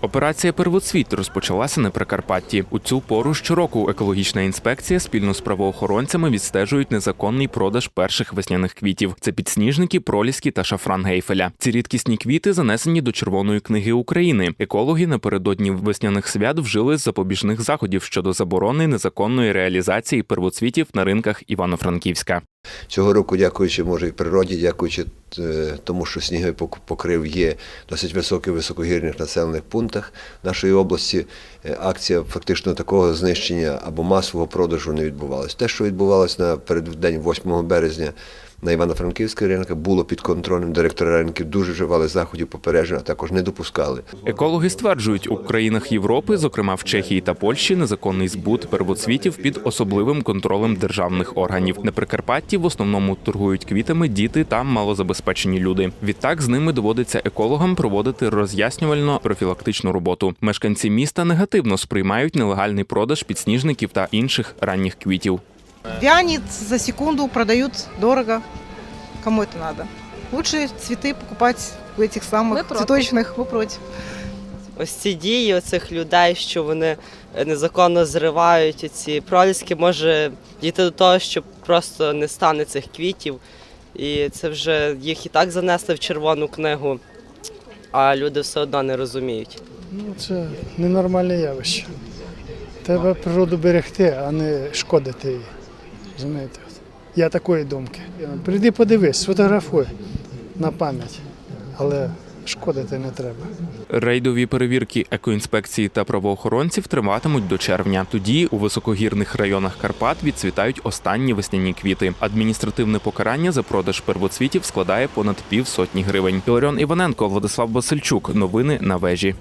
Операція Первоцвіт розпочалася на Прикарпатті. У цю пору щороку екологічна інспекція спільно з правоохоронцями відстежують незаконний продаж перших весняних квітів. Це підсніжники, проліски та шафран гейфеля. Ці рідкісні квіти занесені до Червоної книги України. Екологи напередодні весняних свят вжили запобіжних заходів щодо заборони незаконної реалізації первоцвітів на ринках Івано-Франківська. Цього року, дякуючи може і природі, дякуючи е, тому, що пок- покрив є досить високий в високогірних населених пунктах нашої області. е, Акція фактично такого знищення або масового продажу не відбувалася. Те, що відбувалося на переддень 8 березня на Івано-Франківських ринках, було під контролем. Директори ринків дуже вживали заходів попередження, а також не допускали. Екологи стверджують, у країнах Європи, зокрема в Чехії та Польщі, незаконний збут первоцвітів під особливим контролем державних органів. На Прикарпатті в основному торгують квітами діти та малозабезпечені люди. Відтак з ними доводиться екологам проводити роз'яснювально-профілактичну роботу. Мешканці міста негативно сприймають нелегальний продаж підсніжників та інших ранніх квітів. Вянет за секунду, продают дорого. Кому это надо? Лучше цветы покупать в этих самых Мы против. цветочных. Вы против. ось ці дії оцих людей, що вони е, незаконно зривають ці проліски, може дійти до того, що просто не стане цих квітів. І це вже їх і так занесли в червону книгу, а люди все одно не розуміють. Ну, це ненормальне явище. Треба природу берегти, а не шкодити їй. Розумієте? Я такої думки. Прийди подивись, сфотографуй на пам'ять, але шкодити не треба. Рейдові перевірки екоінспекції та правоохоронців триватимуть до червня. Тоді у високогірних районах Карпат відцвітають останні весняні квіти. Адміністративне покарання за продаж первоцвітів складає понад півсотні гривень. Іларіон Іваненко, Владислав Васильчук. Новини на вежі.